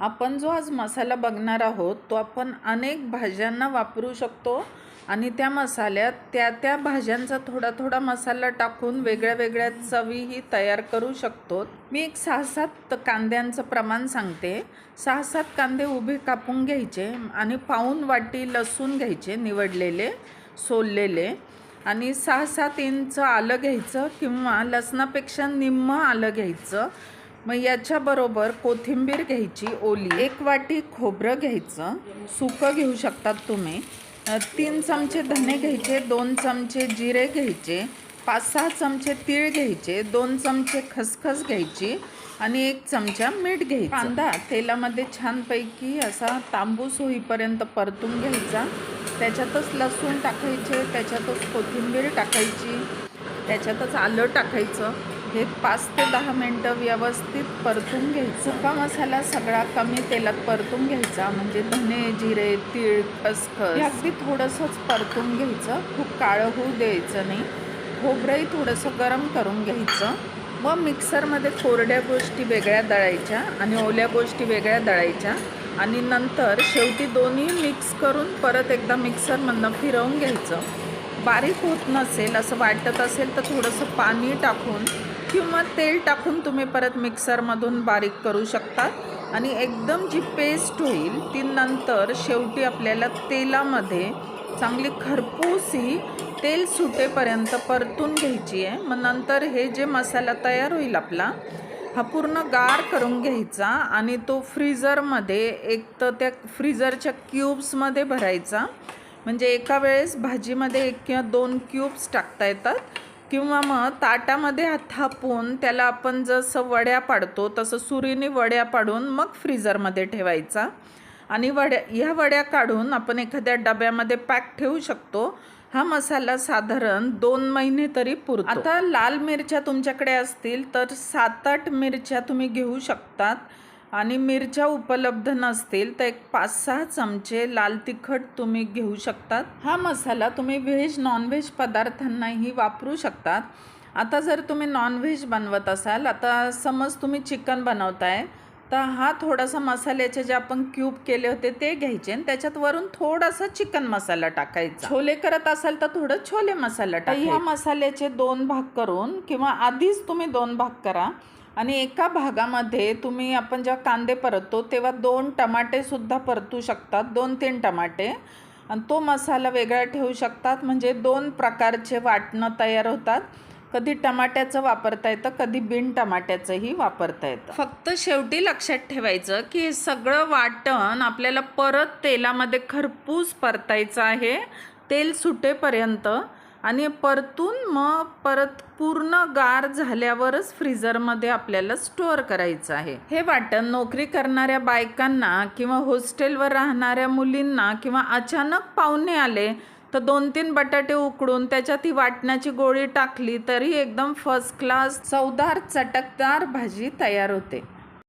आपण जो आज मसाला बघणार आहोत तो आपण अनेक भाज्यांना वापरू शकतो आणि त्या मसाल्यात त्या त्या भाज्यांचा थोडा थोडा मसाला टाकून वेगळ्या वेगळ्या चवीही तयार करू शकतो. मी एक सहा सात कांद्यांचं प्रमाण सांगते. सहा सात कांदे उभे कापून घ्यायचे आणि पाऊन वाटी लसूण घ्यायचे निवडलेले सोललेले. आणि सहा सात इंच आलं घ्यायचं किंवा लसणापेक्षा निम्म आलं घ्यायचं. मग याच्याबरोबर कोथिंबीर घ्यायची ओली एक वाटी खोबरं घ्यायचं सुकं घेऊ शकतात तुम्ही. तीन चमचे धने घ्यायचे दोन चमचे जिरे घ्यायचे पाच सहा चमचे तीळ घ्यायचे दोन चमचे खसखस घ्यायची आणि एक चमचा मीठ घ्यायचा. कांदा. तेलामध्ये छानपैकी असा तांबूस होईपर्यंत परतून घ्यायचा. त्याच्यातच लसूण टाकायचे त्याच्यातच कोथिंबीर टाकायची त्याच्यातच आलं टाकायचं. हे पाच ते दहा मिनटं व्यवस्थित परतून घ्यायचं. का मसाला सगळा कमी तेलात परतून घ्यायचा? म्हणजे धने जिरे तीळ खसखस. हे अगदी थोडंसंच परतून घ्यायचं. खूप काळं होऊ द्यायचं नाही. खोबरंही थोडंसं गरम करून घ्यायचं. व मिक्सरमध्ये कोरड्या गोष्टी वेगळ्या दळायच्या आणि ओल्या गोष्टी वेगळ्या दळायच्या. आणि नंतर शेवटी दोन्ही मिक्स करून परत एकदा मिक्सरमधनं फिरवून घ्यायचं. बारीक होत नसेल असं वाटत असेल तर थोडंसं पाणी टाकून किंवा तेल टाकून तुम्ही परत मिक्सरमधून बारीक करू शकतात आणि एकदम जी पेस्ट होईल ती नंतर शेवटी आपल्याला तेलामध्ये चांगली खरपूसी तेल सुटेपर्यंत परतून घ्यायची आहे. मग नंतर हे जे मसाला तयार होईल आपला हा पूर्ण गार करून घ्यायचा आणि तो फ्रीझरमध्ये एक तर त्या फ्रीझरच्या क्यूब्समध्ये भरायचा. म्हणजे एका वेळेस भाजीमध्ये एक किंवा दोन क्यूब्स टाकता येतात. किंवा मग ताटामध्ये थापून त्याला आपण जसं वड्या पाडतो तसं सुरीने वड्या पाडून मग फ्रीजरमध्ये ठेवायचा. आणि वड्या ह्या वड्या काढून आपण एखाद्या डब्यामध्ये पॅक ठेवू शकतो. हा मसाला साधारण दोन महिने तरी पुरतो. आता लाल मिरच्या तुमच्याकडे असतील तर सात आठ मिरच्या तुम्ही घेऊ शकतात. आणि मिरच्या उपलब्ध नसतील तर एक पाच सहा चमचे लाल तिखट तुम्ही घेऊ शकतात. हा मसाला तुम्ही व्हेज नॉनव्हेज पदार्थांनाही वापरू शकतात. आता जर तुम्ही नॉनव्हेज बनवत असाल आता समज तुम्ही चिकन बनवताय तर हा थोडासा मसाल्याचे जे आपण क्यूब केले होते ते घ्यायचे आणि त्याच्यात वरून थोडासा चिकन मसाला टाकायचा. छोले करत असाल तर थोडं छोले मसाला टाका ह्या मसाल्याचे दोन भाग करून किंवा आधीच तुम्ही दोन भाग करा. आणि एका भागामध्ये तुम्ही आपण जेव्हा कांदे परततो तेव्हा दोन टमाटे सुद्धा परतू शकतात दोन तीन टमाटे. आणि तो मसाला वेगळा ठेवू शकतात म्हणजे दोन प्रकारचे वाटणं तयार होतात. कधी टमाट्याचं वापरता येतं कधी बिन टमाट्याचंही वापरता येतं. फक्त शेवटी लक्षात ठेवायचं की हे सगळं वाटण आपल्याला परत तेलामध्ये खरपूस परतायचं आहे. तेल सुटेपर्यंत आणि परतून मग परत पूर्ण गार झाल्यावरच फ्रीझरमध्ये आपल्याला स्टोअर करायचं आहे. हे वाटण नोकरी करणाऱ्या बायकांना किंवा हॉस्टेलवर राहणाऱ्या मुलींना किंवा अचानक पाहुणे आले तर दोन तीन बटाटे उकडून त्याच्यात ही वाटण्याची गोळी टाकली तरी एकदम फर्स्ट क्लास चवदार चटकदार भाजी तयार होते.